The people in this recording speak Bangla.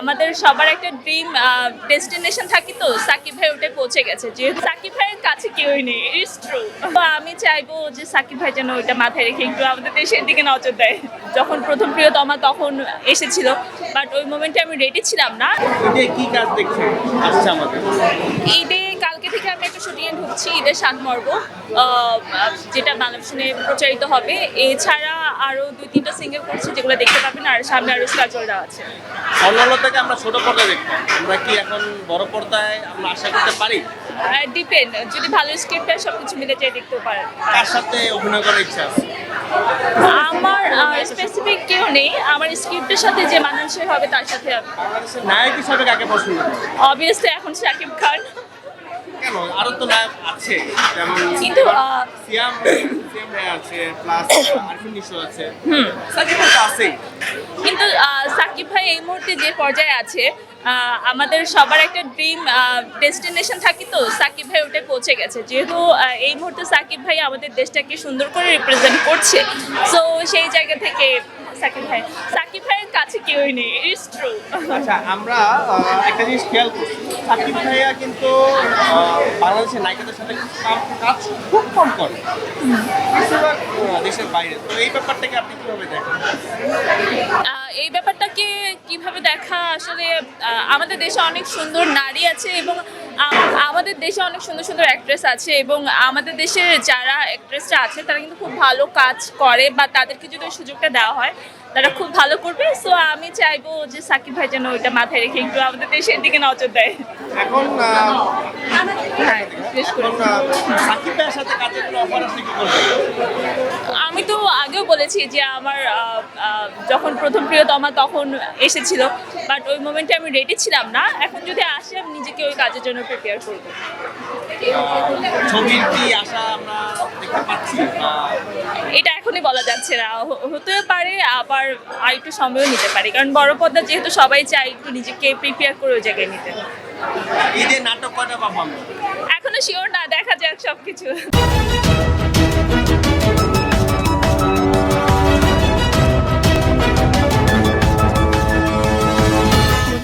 আমাদের সবার একটা ড্রিম ডেস্টিনেশন থাকি তো সাকিব ভাই ওটাই পৌঁছে গেছে। যে সাকিব ভাইয়ের কাছে কেউই নেই ইটস ট্রু তো আমি চাইব যে সাকিব ভাই যেন ওইটা মাথায় রেখে একটু আমাদের দেশের দিকে নজর দেয়। যখন প্রথম প্রিয় প্রিয়তমা তখন এসেছিল বাট ওই মোমেন্টে আমি রেডি ছিলাম না। কি কাজ দেখছেন? আচ্ছা আমাদের। ঈদে কালকে থেকে আমি একটা শুটিংয়ে ঢুকছি ঈদের সাত মর্ব যেটা বাংলাদেশে প্রচারিত হবে। এছাড়া আরও দুই তিনটা সিঙ্গেল করছি যেগুলো দেখতে পাবেন আর সামনে আরও স্কাজলরা আছে। থেকে আমরা ছোট পর্দায় দেখতাম আমরা কি এখন বড় পর্দায় আমরা আশা করতে পারি? ডিপেন্ড যদি ভালো স্ক্রিপ্ট হয় সব কিছু মিলে যাই দেখতেও পারেন কার সাথে অভিনয় করার ইচ্ছা আছে? আমার স্পেসিফিক কেউ নেই। আমার স্ক্রিপ্টের সাথে যে মানুষের হবে তার সাথে নায়ক হিসাবে কাকে পছন্দ? অবভিয়াসলি এখন শাকিব খান। কেন? আরও তো নায়ক আছে যেমন কিন্তু সিয়াম সিয়াম ভাই আছে প্লাস আরফিন নিশো আছে। সাকিব তো আছেই। কিন্তু সাকিব ভাই এই মুহূর্তে যে পর্যায়ে আছে আমাদের সবার একটা ড্রিম ডেস্টিনেশন থাকি তো সাকিব ভাই ওটাই পৌঁছে গেছে। যেহেতু এই মুহূর্তে সাকিব ভাই আমাদের দেশটাকে সুন্দর করে রিপ্রেজেন্ট করছে সো সেই জায়গা থেকে সাকিব ভাই। সাকিব ভাইয়ের কাছে কেউই নেই ইটস ট্রু আচ্ছা আমরা একটা জিনিস খেয়াল করছি। সাকিব ভাইয়া কিন্তু বাংলাদেশের নায়িকাদের সাথে কাজ খুব কম করে। দেশের বাইরে। তো এই ব্যাপারটাকে আপনি কীভাবে দেখেন? এই ব্যাপারটাকে কীভাবে দেখা? আসলে আমাদের দেশে অনেক সুন্দর নারী আছে এবং আমাদের দেশে অনেক সুন্দর সুন্দর অ্যাক্ট্রেস আছে এবং আমাদের দেশের যারা অ্যাক্ট্রেসরা আছে তারা কিন্তু খুব ভালো কাজ করে বা তাদেরকে যদি ওই সুযোগটা দেওয়া হয় তারা খুব ভালো করবে। সো আমি চাইব যে সাকিব ভাই যেন ওইটা মাথায় রেখে একটু আমাদের দেশের দিকে নজর দেয়। এখন হ্যাঁ আমি তো বলেছি যে আমার যখন প্রথম প্রিয়তমা তখন এসেছিল বাট ওই মোমেন্টে আমি রেডি ছিলাম না। এখন যদি আসে আমি নিজেকে ওই কাজের জন্য প্রিপেয়ার করব। ছবির কি আশা আমরা দেখতে পাচ্ছি? এটা এখনই বলা যাচ্ছে না। হতে পারে আবার আর একটু সময়ও নিতে পারে। কারণ বড় পর্দা যেহেতু সবাই চায় একটু নিজেকে প্রিপেয়ার করে ওই জায়গায় নিতে। নাটক পাবো এখনও শিওর না দেখা যাক সব কিছু